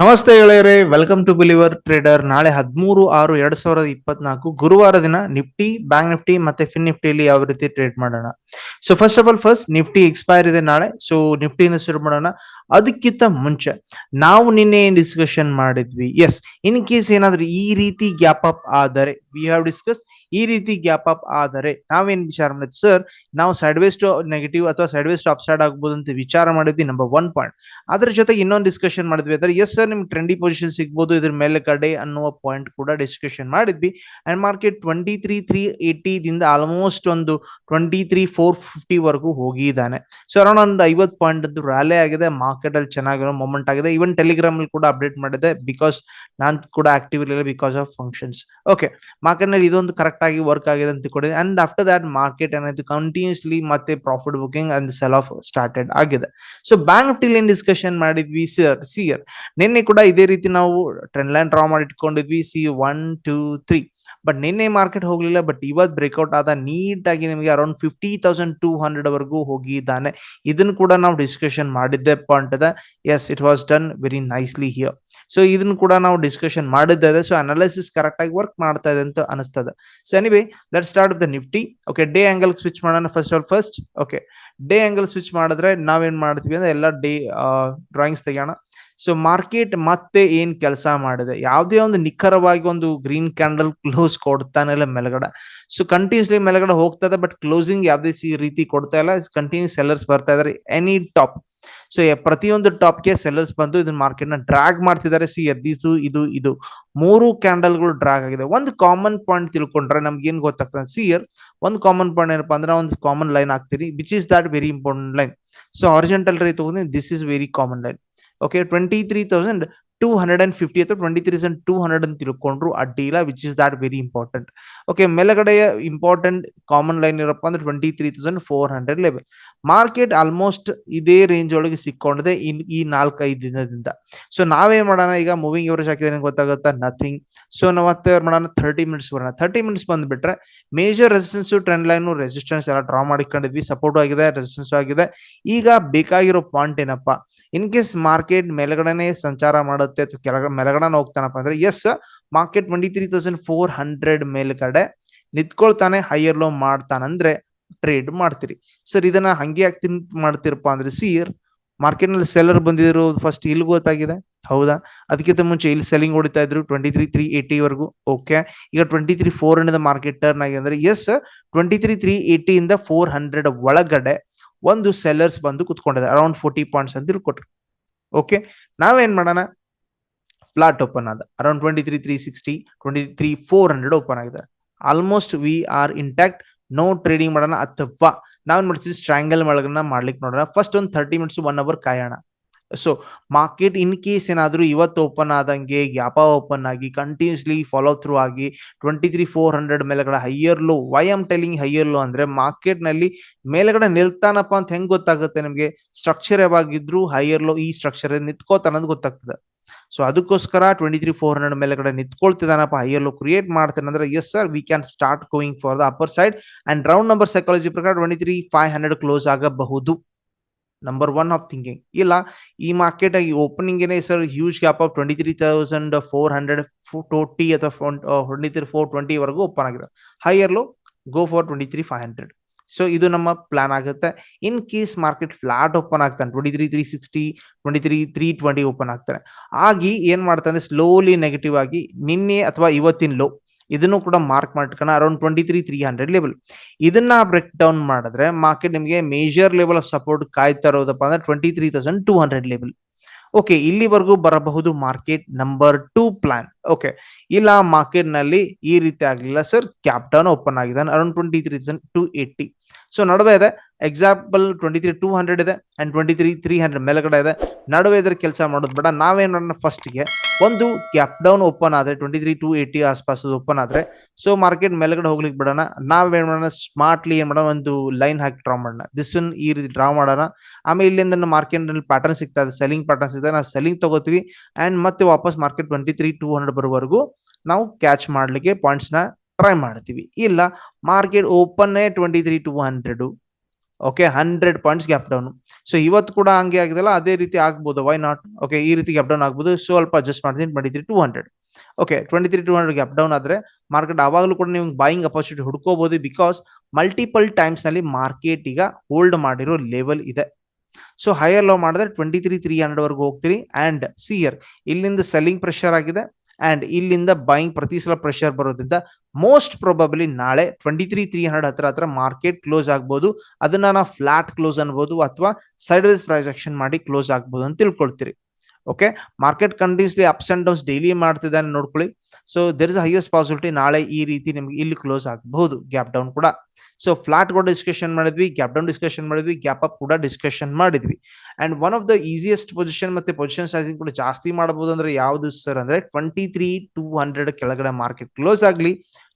ನಮಸ್ತೆ ಗೆಳೆಯರೇ welcome to believer trader ನಾಳೆ ಹದಿಮೂರು ಆರು ಎರಡ್ ಸಾವಿರದ ಇಪ್ಪತ್ನಾಲ್ಕು ಗುರುವಾರ ದಿನ ನಿಫ್ಟಿ ಬ್ಯಾಂಕ್ ನಿಫ್ಟಿ ಮತ್ತೆ ಫಿನ್ ನಿಫ್ಟಿಯಲ್ಲಿ ಯಾವ ರೀತಿ ಟ್ರೇಡ್ ಮಾಡೋಣ. So first of all first Nifty expire ಇದೆ ನಾಳೆ. ಸೊ ನಿಫ್ಟಿಯಿಂದ ಶುರು ಮಾಡೋಣ. ಅದಕ್ಕಿಂತ ಮುಂಚೆ ನಾವು ನಿನ್ನೆ ಏನ್ ಡಿಸ್ಕಷನ್ ಮಾಡಿದ್ವಿ. ಎಸ್ ಇನ್ ಕೇಸ್ ಏನಾದ್ರು ಈ ರೀತಿ ಗ್ಯಾಪ್ ಅಪ್ ಆದರೆ ವಿ ಹ್ಯಾವ್ ಡಿಸ್ಕಸ್ ಈ ರೀತಿ ಗ್ಯಾಪ್ ಅಪ್ ಆದರೆ ನಾವೇನ್ ವಿಚಾರ ಮಾಡಿದ್ವಿ? ಸರ್ ನಾವು ಸೈಡ್ ವೇಸ್ಟ್ ನೆಗೆಟಿವ್ ಅಥವಾ ಸೈಡ್ ವೇಸ್ ಟು ಅಪ್ಸೈಡ್ ಆಗ್ಬೋದು ಅಂತ ವಿಚಾರ ಮಾಡಿದ್ವಿ ನಂಬರ್ ಒನ್ ಪಾಯಿಂಟ್ ಅದ್ರ ಜೊತೆಗೆ ಇನ್ನೊಂದು ಡಿಸ್ಕಷನ್ ಮಾಡಿದ್ವಿ ಅಂದ್ರೆ ಎಸ್ ಸರ್ ನಿಮ್ಗೆ ಟ್ರೆಂಡಿ ಪೊಸಿಷನ್ ಸಿಗ್ಬೋದು, ಇದ್ರ ಮೇಲೆ ಕಡೆ ಅನ್ನುವ ಪಾಯಿಂಟ್ ಕೂಡ ಡಿಸ್ಕಷನ್ ಮಾಡಿದ್ವಿ. And market twenty three three ದಿಂದ ಆಲ್ಮೋಸ್ಟ್ ಒಂದು ಟ್ವೆಂಟಿ ತ್ರೀ ಫೋರ್ ಫಿಫ್ಟಿ ವರೆಗೂ ಹೋಗಿದ್ದಾನೆ. ಸೊ ಅರೌಂಡ್ ಒಂದು ಐವತ್ತು ಪಾಯಿಂಟ್ ರ್ಯಾಲಿ ಆಗಿದೆ ಮಾರ್ಕೆಟ್ ಅಲ್ಲಿ ಚೆನ್ನಾಗಿರೋ ಮೂಮೆಂಟ್ ಆಗಿದೆ. ಈವನ್ ಟೆಲಿಗ್ರಾಮ್ ಅಲ್ಲಿ ಕೂಡ ಅಪ್ಡೇಟ್ ಮಾಡಿದೆ ಬಿಕಾಸ್ ನಾನು ಕೂಡ ಆಕ್ಟಿವ್ ಇರಲಿಲ್ಲ ಬಿಕಾಸ್ ಆಫ್ ಫಂಕ್ಷನ್ಸ್ ಓಕೆ ಮಾರ್ಕೆಟ್ನಲ್ಲಿ ಇದೊಂದು ಕರೆಕ್ಟ್ ಆಗಿ ವರ್ಕ್ ಆಗಿದೆ ಅಂತ ಕೊಡಿದೆ ಅಂಡ್ ಆಫ್ಟರ್ ದಟ್ ಮಾರ್ಕೆಟ್ ಏನಾಯ್ತು ಕಂಟಿನ್ಯೂಸ್ಲಿ ಮತ್ತೆ profit booking and sell off started ಆಗಿದೆ. ಸೊ ಬ್ಯಾಂಕ್ ಆಫ್ ಏನ್ ಡಿಸ್ಕಷನ್ ಮಾಡಿದ್ವಿ ಸಿಯರ್ ಸಿಯರ್ ನಿನ್ನೆ ಕೂಡ ಇದೇ ರೀತಿ ನಾವು ಟ್ರೆಂಡ್ ಲೈನ್ ಡ್ರಾ ಮಾಡಿ ಇಟ್ಕೊಂಡಿದ್ವಿ see one two three but ನಿನ್ನೆ ಮಾರ್ಕೆಟ್ ಹೋಗ್ಲಿಲ್ಲ ಬಟ್ ಇವತ್ತು ಬ್ರೇಕ್ಔಟ್ ಆದ ನೀಟ್ ಆಗಿ ನಿಮಗೆ around fifty thousand two hundred ವರೆಗೂ ಹೋಗಿದ್ದಾನೆ. ಇದನ್ನು ಕೂಡ ನಾವು ಡಿಸ್ಕಷನ್ ಮಾಡಿದ್ದೆ ಪಾಯಿಂಟ್ ಇದೆ yes it was done very nicely here so ಇದನ್ನು ಕೂಡ ನಾವು ಡಿಸ್ಕಷನ್ ಮಾಡಿದ್ದೇವೆ ಸೊ ಅನಾಲಿಸಿಸ್ ಕರೆಕ್ಟ್ ಆಗಿ ವರ್ಕ್ ಮಾಡ್ತಾ ಇದೆ ಅಂತ ಅನಿಸ್ತದೆ. So anyway let start the Nifty okay day angle switch ಮಾಡೋಣ first all first okay day angle switch ಮಾಡಿದ್ರೆ ನಾವೇನ್ ಮಾಡ್ತೀವಿ ಅಂದ್ರೆ ಎಲ್ಲ ಡೇ ಡ್ರಾಯಿಂಗ್ಸ್ ತೆಗೋಣ ಸೊ ಮಾರ್ಕೆಟ್ ಮತ್ತೆ ಏನ್ ಕೆಲಸ ಮಾಡಿದೆ? ಯಾವುದೇ ಒಂದು ನಿಖರವಾಗಿ ಒಂದು ಗ್ರೀನ್ ಕ್ಯಾಂಡಲ್ ಕ್ಲೋಸ್ ಕೊಡ್ತಾನೆ ಇಲ್ಲ ಮೇಲ್ಗಡೆ. ಸೊ ಕಂಟಿನ್ಯೂಸ್ಲಿ ಮೇಲ್ಗಡೆ ಇದೆ ಬಟ್ ಕ್ಲೋಸಿಂಗ್ ಯಾವುದೇ ರೀತಿ ಕೊಡ್ತಾ ಇಲ್ಲ. ಕಂಟಿನ್ಯೂಸ್ ಸೆಲ್ಲರ್ಸ್ ಬರ್ತಾ ಇದಾರೆ. ಎನಿ ಟಾಪ್ ಸೊ ಪ್ರತಿಯೊಂದು ಟಾಪ್ಗೆ ಸೆಲ್ಲರ್ಸ್ ಬಂದು ಇದನ್ನ ಮಾರ್ಕೆಟ್ನ ಡ್ರಾಗ್ ಮಾಡ್ತಿದ್ದಾರೆ. ಸಿ ದಿಸ್ ಇದು ಇದು ಮೂರು ಕ್ಯಾಂಡಲ್ಗಳು ಡ್ರಾಗ್ ಆಗಿದೆ. ಒಂದು ಕಾಮನ್ ಪಾಯಿಂಟ್ ತಿಳ್ಕೊಂಡ್ರೆ ನಮ್ಗೆ ಏನ್ ಗೊತ್ತಾಗ್ತದೆ? ಸಿ ಇಯರ್ ಒಂದು ಕಾಮನ್ ಪಾಯಿಂಟ್ ಏನಪ್ಪಾ ಅಂದ್ರೆ ಒಂದು ಕಾಮನ್ ಲೈನ್ ಹಾಕ್ತೀರಿ which is that very important line. So horizontal rate this is very common line. Okay 23000 two hundred and fifty ಅಥವಾ twenty three thousand two hundred ಅಂತ ತಿಳ್ಕೊಂಡ್ರು ಅಡ್ಡಿಲ್ಲ which is that very important okay ಮೇಲಗಡೆಯ important common line ಇರಪ್ಪ ಅಂದ್ರೆ twenty three thousand four hundred level market almost ಇದೇ range ಒಳಗೆ ಸಿಕ್ಕೊಂಡಿದೆ ಇನ್ ಈ ನಾಲ್ಕೈದು ದಿನದಿಂದ. ಸೊ ನಾವೇನ್ ಮಾಡೋಣ ಈಗ? ಮೂವಿಂಗ್ ಎವರೇಜ್ ಹಾಕಿದ್ರೆ ಗೊತ್ತಾಗುತ್ತಾ? ನಥಿಂಗ್ ಸೊ ನಾವು ಮತ್ತೆ ಮಾಡೋಣ? ಥರ್ಟಿ ಮಿನಿಟ್ಸ್ ಬರೋಣ. ಥರ್ಟಿ ಮಿನಿಟ್ಸ್ ಬಂದ್ಬಿಟ್ರೆ major resistance trend line resistance ಎಲ್ಲ ಡ್ರಾ ಮಾಡಿಕೊಂಡಿದ್ವಿ. ಸಪೋರ್ಟ್ ಆಗಿದೆ ರೆಸಿಸ್ಟೆನ್ಸ್ ಆಗಿದೆ. ಈಗ ಬೇಕಾಗಿರೋ ಪಾಯಿಂಟ್ ಏನಪ್ಪಾ? ಇನ್ ಕೇಸ್ ಮಾರ್ಕೆಟ್ ಮೇಲ್ಗಡೆನೆ ಸಂಚಾರ ಮಾಡುತ್ತೆ ಅಥವಾ ಕೆಳಗ ಮೆರಗಣ ಹೋಗ್ತಾನಪ್ಪ ಅಂದ್ರೆ yes market twenty three thousand four hundred ಮೇಲ್ಗಡೆ ನಿಂತ್ಕೊಳ್ತಾನೆ ಹೈಯರ್ ಲೋ ಮಾಡ್ತಾನಂದ್ರೆ ಟ್ರೇಡ್ ಮಾಡ್ತೀರಿ. ಸರ್ ಇದನ್ನ ಹಂಗೆ ಯಾಕೆ ತಿನ್ ಮಾಡ್ತಿರಪ್ಪ ಅಂದ್ರೆ ಸೀರ್ ಮಾರ್ಕೆಟ್ನಲ್ಲಿ ಸೆಲ್ಲರ್ ಬಂದಿದ್ರು ಫಸ್ಟ್ ಇಲ್ಲಿ ಗೊತ್ತಾಗಿದೆ. ಹೌದಾ? ಅದಕ್ಕಿಂತ ಮುಂಚೆ ಇಲ್ಲಿ ಸೆಲ್ಲಿಂಗ್ ಹೊಡಿತಾ ಇದ್ರು ಟ್ವೆಂಟಿ ತ್ರೀ ತ್ರೀ ಏಟಿ ವರೆಗೂ. ಓಕೆ ಈಗ twenty three four hundred market turn ಆಗಿದೆ ಅಂದ್ರೆ yes twenty three three eighty ಇಂದ ಫೋರ್ ಹಂಡ್ರೆಡ್ ಒಳಗಡೆ ಒಂದು ಸೆಲ್ಲರ್ಸ್ ಬಂದು ಕುತ್ಕೊಂಡಿದೆ ಅರೌಂಡ್ ಫೋರ್ಟಿ ಪಾಯಿಂಟ್ಸ್ ಅಂತ ಕೊಟ್ರು. ಓಕೆ ನಾವೇನ್ ಮಾಡೋಣ? ಫ್ಲಾಟ್ ಓಪನ್ ಆದ. Around twenty three three sixty twenty three four hundred open ಆಗಿದೆ almost we are intact no trading ಮಾಡೋಣ ಅಥವಾ ನಾವೇನ್ ಮಾಡ್ತೀವಿ? ಸ್ಟ್ರಾಂಗಲ್ ಒಳಗನ್ನ ಮಾಡ್ಲಿಕ್ಕೆ ನೋಡೋಣ. ಫಸ್ಟ್ ಒಂದು ಥರ್ಟಿ ಮಿನಿಟ್ಸ್ ಒನ್ ಅವರ್ ಕಾಯೋಣ. ಸೊ ಮಾರ್ಕೆಟ್ ಇನ್ ಕೇಸ್ ಏನಾದ್ರು ಇವತ್ತು ಓಪನ್ ಆದಂಗೆ ಗ್ಯಾಪ ಓಪನ್ ಆಗಿ ಕಂಟಿನ್ಯೂಸ್ಲಿ ಫಾಲೋ ಥ್ರೂ ಆಗಿ ಟ್ವೆಂಟಿ ತ್ರೀ ಫೋರ್ ಹಂಡ್ರೆಡ್ ಮೇಲೆಗಡೆ higher low why am telling higher low ಅಂದ್ರೆ ಮಾರ್ಕೆಟ್ನಲ್ಲಿ ಮೇಲೆಗಡೆ ನಿಲ್ತಾನಪ್ಪ ಅಂತ ಹೆಂಗ್ ಗೊತ್ತಾಗುತ್ತೆ ನಿಮ್ಗೆ? ಸ್ಟ್ರಕ್ಚರ್ ಯಾವಾಗಿದ್ರು ಹೈಯರ್ ಲೋ ಈ ಸ್ಟ್ರಕ್ಚರ್ ನಿಂತ್ಕೋತ ಅನ್ನೋದು ಗೊತ್ತಾಗ್ತದೆ. ಸೊ ಅದಕ್ಕೋಸ್ಕರ ಟ್ವೆಂಟಿ ತ್ರೀ ಫೋರ್ ಹಂಡ್ರೆಡ್ ಮೇಲೆಗಡೆ ನಿಂತ್ಕೊಳ್ತಿದಾನಪ್ಪ ಹೈಯರ್ ಲೋ ಕ್ರಿಯೇಟ್ ಮಾಡ್ತಾನೆ ಅಂದ್ರೆ yes sir we can start going for the upper side and round number psychology ಪ್ರಕಾರ twenty three five hundred close ಆಗಬಹುದು. ನಂಬರ್ ಒನ್ ಆಫ್ ಥಿಂಕಿಂಗ್ ಇಲ್ಲ, ಈ market ಆಗಿ opening ಏನೇ sir huge gap of twenty three thousand four hundred ಟೋಟಿ ಅಥವಾ twenty three four twenty ವರೆಗೂ open ಆಗಿದೆ. Higher low go for twenty three five hundred so ಇದು ನಮ್ಮ ಪ್ಲಾನ್ ಆಗುತ್ತೆ. In case market flat open ಆಗ್ತಾನೆ twenty three three sixty twenty three three twenty open ಆಗ್ತಾನೆ. ಆಗಿ ಏನ್ ಮಾಡ್ತಾನೆ ಸ್ಲೋಲಿ ನೆಗೆಟಿವ್ ಆಗಿ ನಿನ್ನೆ ಅಥವಾ ಇವತ್ತಿನ ಲೋ ಇದನ್ನು ಕೂಡ ಮಾರ್ಕ್ ಮಾಡ್ಕೊಂಡು around twenty three three hundred level ಇದನ್ನ ಬ್ರೇಕ್ ಡೌನ್ ಮಾಡಿದ್ರೆ ಮಾರ್ಕೆಟ್ ನಿಮಗೆ ಮೇಜರ್ ಲೆವೆಲ್ ಆಫ್ ಸಪೋರ್ಟ್ ಕಾಯ್ತಾ ಇರೋದಪ್ಪ ಅಂದ್ರೆ twenty three thousand two hundred level okay ಇಲ್ಲಿವರೆಗೂ ಬರಬಹುದು market number two plan okay ಇಲ್ಲ ಮಾರ್ಕೆಟ್ನಲ್ಲಿ ಈ ರೀತಿ ಆಗ್ಲಿಲ್ಲ ಸರ್ ಕ್ಯಾಪ್ ಡೌನ್ ಓಪನ್ ಆಗಿದೆ around twenty three two eighty so ನಡುವೆ ಇದೆ. Example twenty three two hundred ಇದೆ and twenty three three hundred ಮೇಲ್ಗಡೆ ಇದೆ. ನಡುವೆ ಇದ್ರ ಕೆಲಸ ಮಾಡೋದು ಬೇಡ. ನಾವೇನ್ ಮಾಡೋಣ ಫಸ್ಟ್ಗೆ ಒಂದು ಕ್ಯಾಪ್ ಡೌನ್ ಓಪನ್ ಆದ್ರೆ ಟ್ವೆಂಟಿ ತ್ರೀ ಟೂ ಏಯ್ಟಿ ಆಸ್ಪಾಸ್ ಓಪನ್ ಆದ್ರೆ ಸೊ ಮಾರ್ಕೆಟ್ ಮೇಲ್ಗಡೆ ಹೋಗ್ಲಿಕ್ಕೆ ಬಿಡೋಣ. ನಾವೇನ್ ಮಾಡೋಣ? ಸ್ಮಾರ್ಟ್ಲಿ ಏನ್ ಮಾಡೋಣ? ಒಂದು ಲೈನ್ ಹಾಕಿ ಡ್ರಾ ಮಾಡೋಣ. ದಿಸ್ ಒನ್ ಈ ರೀತಿ ಡ್ರಾ ಮಾಡೋಣ. ಆಮೇಲೆ ಇಲ್ಲಿಂದ ಮಾರ್ಕೆಟ್ನಲ್ಲಿ ಪ್ಯಾಟರ್ನ್ ಸಿಗ್ತಾ ಇದೆ. ಸೆಲ್ಲಿಂಗ್ ಪ್ಯಾಟರ್ನ್ ಸಿಗ್ತದೆ ನಾವು ಸೆಲ್ಲಿಂಗ್ ತಗೋತೀವಿ. ಅಂಡ್ ಮತ್ತೆ ವಾಪಸ್ market twenty three two hundred ಬರುವವರೆಗೂ ನಾವು ಕ್ಯಾಚ್ ಮಾಡ್ಲಿಕ್ಕೆ ಪಾಯಿಂಟ್ಸ್ನ ಟ್ರೈ ಮಾಡ್ತೀವಿ. ಇಲ್ಲ market open twenty three two hundred okay hundred points gap down so ಇವತ್ತು ಕೂಡ ಹಂಗೆ ಆಗಿದೆಲ್ಲ ಅದೇ ರೀತಿ ಆಗ್ಬೋದು ವೈ ನಾಟ್ ಓಕೆ ಈ ರೀತಿ ಗ್ಯಾಪ್ ಡೌನ್ ಆಗ್ಬೋದು, ಸ್ವಲ್ಪ ಅಡ್ಜಸ್ಟ್ ಮಾಡ್ತೀನಿ twenty three two hundred okay twenty three two hundred gap down ಆದ್ರೆ ಮಾರ್ಕೆಟ್ ಆವಾಗಲೂ ಕೂಡ ನೀವು ಬಾಯಿಂಗ್ ಅಪರ್ಚುನಿಟಿ ಹುಡ್ಕೋಬಹುದು ಬಿಕಾಸ್ ಮಲ್ಟಿಪಲ್ ಟೈಮ್ಸ್ನಲ್ಲಿ ಮಾರ್ಕೆಟ್ ಈಗ ಹೋಲ್ಡ್ ಮಾಡಿರೋ ಲೆವೆಲ್ ಇದೆ. ಸೊ ಹೈಯರ್ ಲೋ ಮಾಡಿದ್ರೆ ಟ್ವೆಂಟಿ ತ್ರೀ ತ್ರೀ ಹಂಡ್ರೆಡ್ ವರ್ಗು ಹೋಗ್ತೀರಿ ಅಂಡ್ ಸಿಯರ್ ಇಲ್ಲಿಂದ ಸೆಲ್ಲಿಂಗ್ ಪ್ರೆಷರ್ ಆಗಿದೆ ಅಂಡ್ ಇಲ್ಲಿಂದ ಬೈಯಿಂಗ್ ಪ್ರತಿ ಸಲ ಪ್ರೆಷರ್ ಬರೋದ್ರಿಂದ ಮೋಸ್ಟ್ ಪ್ರಾಬಬ್ಲಿ ನಾಳೆ ಟ್ವೆಂಟಿ ತ್ರೀ ತ್ರೀ ಹಂಡ್ರೆಡ್ ಹತ್ರ ಹತ್ರ ಮಾರ್ಕೆಟ್ ಕ್ಲೋಸ್ ಆಗ್ಬೋದು. ಅದನ್ನ ನಾವು ಫ್ಲಾಟ್ ಕ್ಲೋಸ್ ಅನ್ಬೋದು ಅಥವಾ ಸೈಡ್ ವೈಸ್ ಮಾಡಿ ಕ್ಲೋಸ್ ಆಗ್ಬೋದು ಅಂತ ತಿಳ್ಕೊಳ್ತೀರಿ. Okay market continuously ups and downs daily ಮಾಡ್ತಿದ್ದಾನೆ ನೋಡ್ಕೊಳ್ಳಿ. So there is highest possibility ನಾಳೆ ಈ ರೀತಿ ನಿಮ್ಗೆ ಇಲ್ಲಿ ಕ್ಲೋಸ್ ಆಗಬಹುದು. ಗ್ಯಾಪ್ ಡೌನ್ ಕೂಡ. ಸೊ ಫ್ಲಾಟ್ ಕೂಡ ಡಿಸ್ಕಷನ್ ಮಾಡಿದ್ವಿ ಗ್ಯಾಪ್ ಡೌನ್ ಡಿಸ್ಕಷನ್ ಮಾಡಿದ್ವಿ ಗ್ಯಾಪ್ ಅಪ್ ಕೂಡ ಡಿಸ್ಕಷನ್ ಮಾಡಿದ್ವಿ. And one of the easiest position ಮತ್ತೆ ಪೊಸಿಷನ್ ಸೈಜಿಂಗ್ ಕೂಡ ಜಾಸ್ತಿ ಮಾಡಬಹುದು ಅಂದ್ರೆ ಯಾವ್ದು ಸರ್ ಅಂದ್ರೆ ಟ್ವೆಂಟಿ ತ್ರೀ ಟೂ ಹಂಡ್ರೆಡ್ ಕೆಳಗಡೆ ಮಾರ್ಕೆಟ್ ಕ್ಲೋಸ್ ಆಗಲಿ.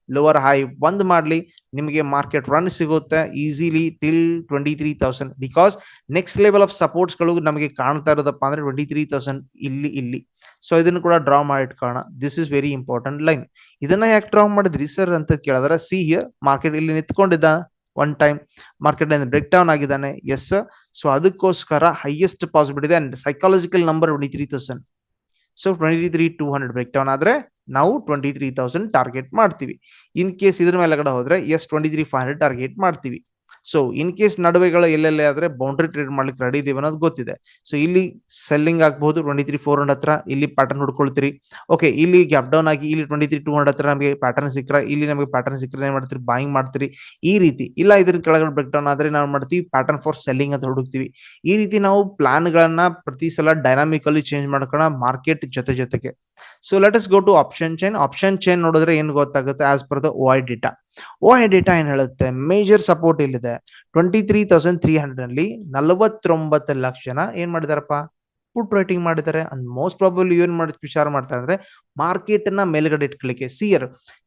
ಲೋವರ್ ಹೈ ಬಂದ್ ಮಾಡ್ಲಿ, ನಿಮಗೆ ಮಾರ್ಕೆಟ್ ರನ್ ಸಿಗುತ್ತೆ easily till twenty three thousand because next level of ಸಪೋರ್ಟ್ಸ್ಗಳು ನಮಗೆ ಕಾಣ್ತಾ ಇರೋದಪ್ಪ ಅಂದ್ರೆ ಟ್ವೆಂಟಿ ತ್ರೀ ತೌಸಂಡ್ ಇಲ್ಲಿ ಇಲ್ಲಿ. ಸೊ ಇದನ್ನು ಕೂಡ draw ಮಾಡಿಟ್ಕೋಣ this is very important line ಇದನ್ನ ಯಾಕೆ ಡ್ರಾ ಮಾಡಿದ್ರಿ ಸರ್ ಅಂತ ಕೇಳಿದ್ರೆ ಸಿ ಹಿಯರ್ ಮಾರ್ಕೆಟ್ ಇಲ್ಲಿ ನಿಂತ್ಕೊಂಡಿದ್ದ one time market break down ಆಗಿದ್ದಾನೆ. ಎಸ್ ಸೊ ಅದಕ್ಕೋಸ್ಕರ highest possibility and psychological number twenty three thousand so twenty three two hundred break down ಆದ್ರೆ ನಾವು ಟ್ವೆಂಟಿ ತ್ರೀ ತೌಸಂಡ್ ಟಾರ್ಗೆಟ್ ಮಾಡ್ತೀವಿ. In case ಇದ್ರ ಮೇಲೆಗಡೆ ಹೋದ್ರೆ yes twenty three five hundred target ಮಾಡ್ತೀವಿ. So in case ನಡುವೆಗಳ ಎಲ್ಲೆಲ್ಲೇ ಆದ್ರೆ ಬೌಂಡ್ರಿ ಟ್ರೇಡ್ ಮಾಡ್ಲಿಕ್ಕೆ ರೆಡಿ ಇದೀವಿ ಅನ್ನೋದು ಗೊತ್ತಿದೆ. ಸೊ ಇಲ್ಲಿ ಸೆಲ್ಲಿಂಗ್ ಆಗ್ಬಹುದು ಟ್ವೆಂಟಿ ತ್ರೀ ಫೋರ್ ಹಂಡ್ರೆಡ್ ಹತ್ರ, ಇಲ್ಲಿ ಪ್ಯಾಟರ್ನ್ ಹುಡ್ಕೊಳ್ತೀರಿ ಓಕೆ ಇಲ್ಲಿ ಗ್ಯಾಪ್ ಡೌನ್ ಆಗಿ ಇಲ್ಲಿ ಟ್ವೆಂಟಿ ತ್ರೀ ಟೂ ಹಂಡ್ರೆಡ್ ಹತ್ರ ನಮಗೆ ಪ್ಯಾಟರ್ನ್ ಸಿಕ್ಕರೆ, ಇಲ್ಲಿ ನಮಗೆ ಪ್ಯಾಟರ್ನ್ ಸಿಕ್ಕರೆ ಏನ್ ಮಾಡ್ತೀರಿ? ಬಾಯಿಂಗ್ ಮಾಡ್ತೀರಿ. ಈ ರೀತಿ, ಇಲ್ಲ ಇದ್ರ ಕೆಳಗಡೆ ಬ್ರೇಕ್ ಡೌನ್ ಆದ್ರೆ ನಾವು ಮಾಡ್ತೀವಿ? ಪ್ಯಾಟರ್ನ್ ಫಾರ್ ಸೆಲ್ಲಿಂಗ್ ಅಂತ ಹುಡುಕ್ತೀವಿ. ಈ ರೀತಿ ನಾವು ಪ್ಲಾನ್ ಗಳನ್ನ ಪ್ರತಿ ಸಲ ಡೈನಾಮಿಕಲಿ ಚೇಂಜ್ ಮಾಡ್ಕೋಣ ಮಾರ್ಕೆಟ್ ಜೊತೆ ಜೊತೆಗೆ. So let us go to option chain option chain ನೋಡಿದ್ರೆ ಏನ್ ಗೊತ್ತಾಗುತ್ತೆ? As per the O I data O data ಏನ್ ಹೇಳುತ್ತೆ? ಮೇಜರ್ ಸಪೋರ್ಟ್ ಇಲ್ಲಿದೆ twenty three thousand three hundred ಅಲ್ಲಿ ನಲವತ್ತೊಂಬತ್ತು ಲಕ್ಷ ಜನ ಏನ್ ಮಾಡಿದಾರಪ್ಪ? ಪುಟ್ ರೈಟಿಂಗ್ ಮಾಡಿದ್ದಾರೆ ಅಂಡ್ ಮೋಸ್ಟ್ ಪ್ರಾಬಬ್ಲಿ ಏನ್ ಮಾಡಿ ವಿಚಾರ ಮಾಡ್ತಾರೆ ಅಂದ್ರೆ ಮಾರ್ಕೆಟ್ನ ಮೇಲ್ಗಡೆ ಇಟ್ಕೊಳ್ಳಿಕ್ಕೆ. ಸಿಯರ್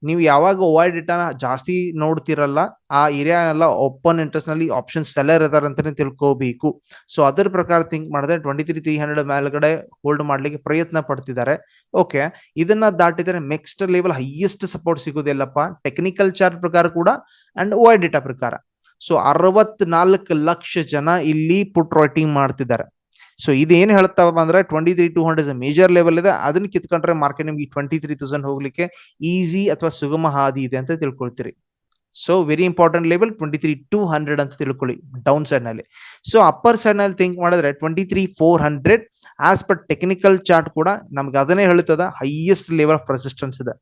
ನೀವು ಯಾವಾಗ ಓ ಡೇಟಾ ಜಾಸ್ತಿ ನೋಡ್ತಿರಲ್ಲ, ಆ ಏರಿಯಾ ಎಲ್ಲ ಓಪನ್ ಇಂಟ್ರೆಸ್ಟ್ನಲ್ಲಿ ಆಪ್ಷನ್ ಸೆಲ್ಲರ್ ಇದಾರೆ ಅಂತಾನೆ ತಿಳ್ಕೋಬೇಕು. ಸೊ ಅದರ ಪ್ರಕಾರ ಥಿಂಕ್ ಮಾಡಿದ್ರೆ ಟ್ವೆಂಟಿ ತ್ರೀ ತ್ರೀ ಹಂಡ್ರೆಡ್ ಮೇಲ್ಗಡೆ ಹೋಲ್ಡ್ ಮಾಡ್ಲಿಕ್ಕೆ ಪ್ರಯತ್ನ ಪಡ್ತಿದ್ದಾರೆ. ಓಕೆ ಇದನ್ನ ದಾಟಿದರೆ ನೆಕ್ಸ್ಟ್ ಲೆವೆಲ್ ಹೈಯೆಸ್ಟ್ ಸಪೋರ್ಟ್ ಸಿಗೋದಿಲ್ಲಪ್ಪ ಟೆಕ್ನಿಕಲ್ ಚಾರ್ಟ್ ಪ್ರಕಾರ ಕೂಡ ಅಂಡ್ ಓ ಐ ಡೇಟಾ ಪ್ರಕಾರ. ಸೊ ಅರವತ್ನಾಲ್ಕು ಲಕ್ಷ ಜನ ಇಲ್ಲಿ ಪುಟ್ ರೈಟಿಂಗ್ ಮಾಡ್ತಿದ್ದಾರೆ. ಸೊ ಇದೇನು ಹೇಳ್ತಾವ ಅಂದ್ರೆ twenty three two hundred major level ಇದೆ. ಅದನ್ನ ಕಿತ್ಕೊಂಡ್ರೆ ಮಾರ್ಕೆಟ್ ನಿಮ್ಗೆ ಟ್ವೆಂಟಿ ತ್ರೀ ತೌಸಂಡ್ ಹೋಗ್ಲಿಕ್ಕೆ ಈಸಿ ಅಥವಾ ಸುಗಮ ಹಾದಿ ಇದೆ ಅಂತ ತಿಳ್ಕೊಳ್ತೀರಿ. So very important level twenty three two hundred ಅಂತ ತಿಳ್ಕೊಳ್ಳಿ ಡೌನ್ ಸೈಡ್ನಲ್ಲಿ. ಸೊ ಅಪ್ಪರ್ ಸೈಡ್ನಲ್ಲಿ ಥಿಂಕ್ ಮಾಡಿದ್ರೆ twenty three four hundred as per technical chart ಕೂಡ ನಮ್ಗೆ ಅದನ್ನೇ ಹೇಳ್ತದ ಹೈಯೆಸ್ಟ್ ಲೆವೆಲ್ ಆಫ್ ರೆಸಿಸ್ಟೆನ್ಸ್ ಇದೆ.